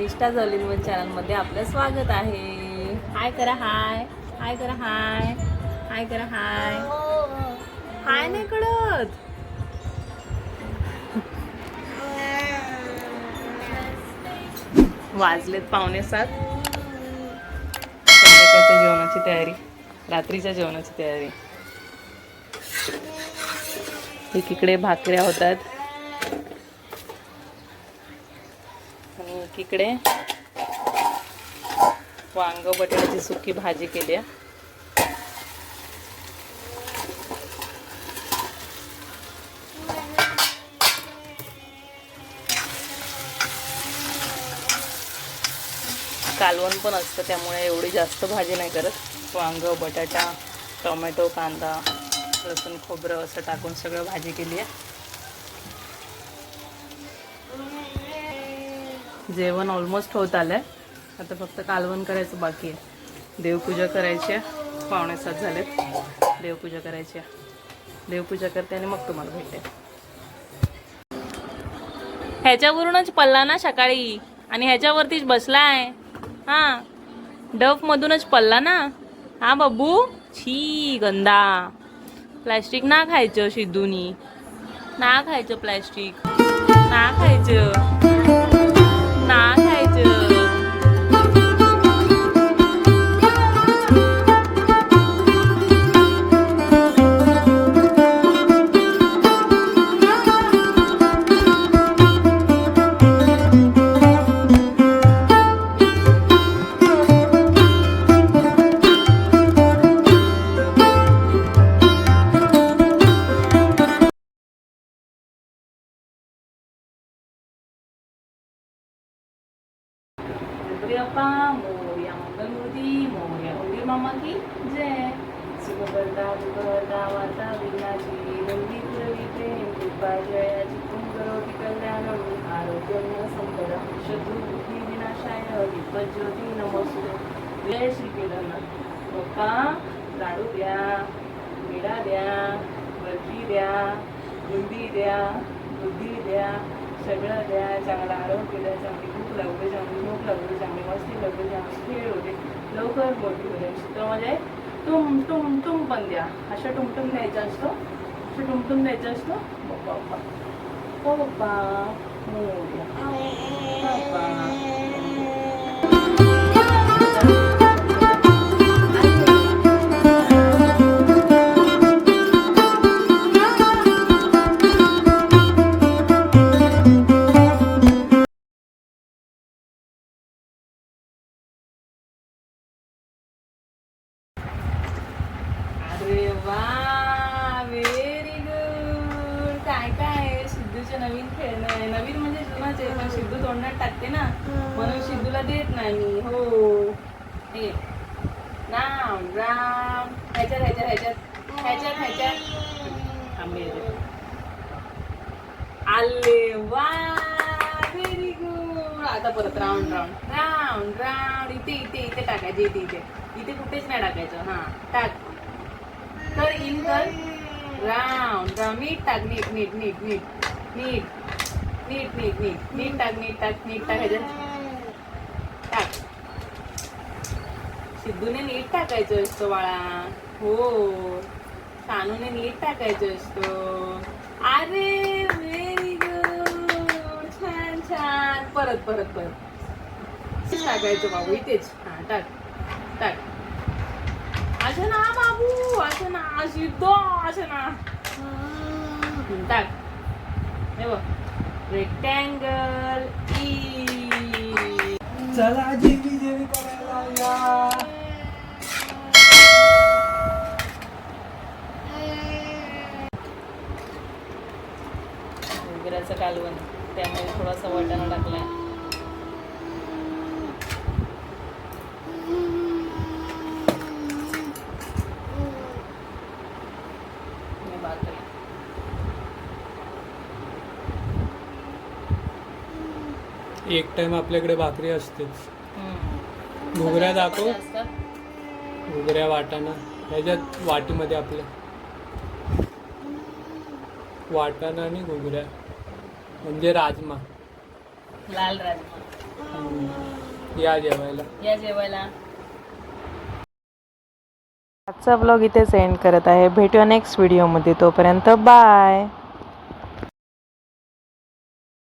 निष्ठा जलिनवन चॅनलमध्ये आपलं स्वागत आहे. हाय करा हाय. हाय करा हाय. हाय करा हाय. हाय नाही कळत. वाजलेत पावणे सात. संध्याकाळच्या जेवणाची तयारी. रात्रीच्या जेवणाची तयारी. एकीकडे भाकऱ्या होतात. एकीकडे वांग बटाट्याची सुकी भाजी केली आहे. कालवण पण असतं त्यामुळे एवढी जास्त भाजी नाही करत वांग बटाटा टोमॅटो कांदा लसूण खोबरं असं टाकून सगळं भाजी केली आहे जेवण ऑलमोस्ट होत आलंय. आता फक्त कालवण करायचं बाकी आहे. देवपूजा करायची आहे. पाहुणे सात झालेत. देवपूजा करायची आहे. देवपूजा करते आणि मग तुम्हाला भेटते. ह्याच्यावरूनच पल्ला ना सकाळी? आणि ह्याच्यावरतीच बसला हा. डफ मधूनच पल्ला ना? हा बाबू? छी गंदा. प्लॅस्टिक ना खायचं सिद्धूनी. ना खायचं प्लॅस्टिक. ना खायचं. మమకి జయ శుభప్రదాం భవదామాత వినాశీ నందీపురవి ప్రేమ కృపాజయాచి आरोग्य కళ్యాణం ఆరోగ్యం సంపద శత్రు బుద్ధి వినాశాయ దీపజ్యోతి नमस्तु जय श्री केदारनाथ पप्पा लाडू द्या विडा द्या बर्फी द्या बुंदी द्या बुद्धी द्या सगळं द्या चांगलं आरोग्य द्या चांगली भूक लागू चांगली भूक लागू चांगली मस्ती लागू चांगली खेळ होते लवकर मोठी होते म्हणजे चित्रामध्ये म्हणजे टुम टुम टुम पण द्या. अशा टुमटुम द्यायचा असतो. असं टुमटुम द्यायचा असतो. पप्पा पप्पा हो आहे पण सिद्धू तोंडात टाकते ना. म्हणून सिद्धूला देत नाही मी. हो. हे. राम राम. ह्याच्यात ह्याच्यात ह्याच्यात. ह्याच्यात ह्याच्यात. येते. आले वा. व्हेरी गुड आता परत राऊंड राऊंड राऊंड राऊंड इथे इथे इथे टाकायचे इथे इथे. इथे कुठेच नाही टाकायचं. हा. टाक. कर इन कर. राऊंड राऊंड नीट टाक. नीट नीट नीट नीट. नीट. नीट नीट नीट. नीट टाक नीट टाक नीट टाक. ह्याच्यात टाक. सिद्धूने नीट टाकायचं असतं बाळा. हो. सानूने नीट टाकायचं असतं. अरे व्हेरी गुड छान छान. परत परत परत. टाकायचं बाबू इथेच. हा टाक टाक. असं ना बाबू. असं ना सिद्ध. असं ना. टाक. हे बघ. रेक्टँगल ई चला देवी देवी करायला या. कालवण. त्यामुळे थोडासा वाटाणा टाकलाय आणि भाकरी. एक टाइम आपल्याकडे भाकरी असतेच. हम्म. घुगऱ्या दाखव. घुगऱ्या वाटाणा. ह्याच्यात वाटीमध्ये आपल्या वाटाणा आणि घुगऱ्या. म्हणजे राजमा. लाल राजमा. या जेवायला. या जेवायला. आजचा ब्लॉग इथे सेंड करत आहे. भेटूया नेक्स्ट व्हिडिओमध्ये तोपर्यंत बाय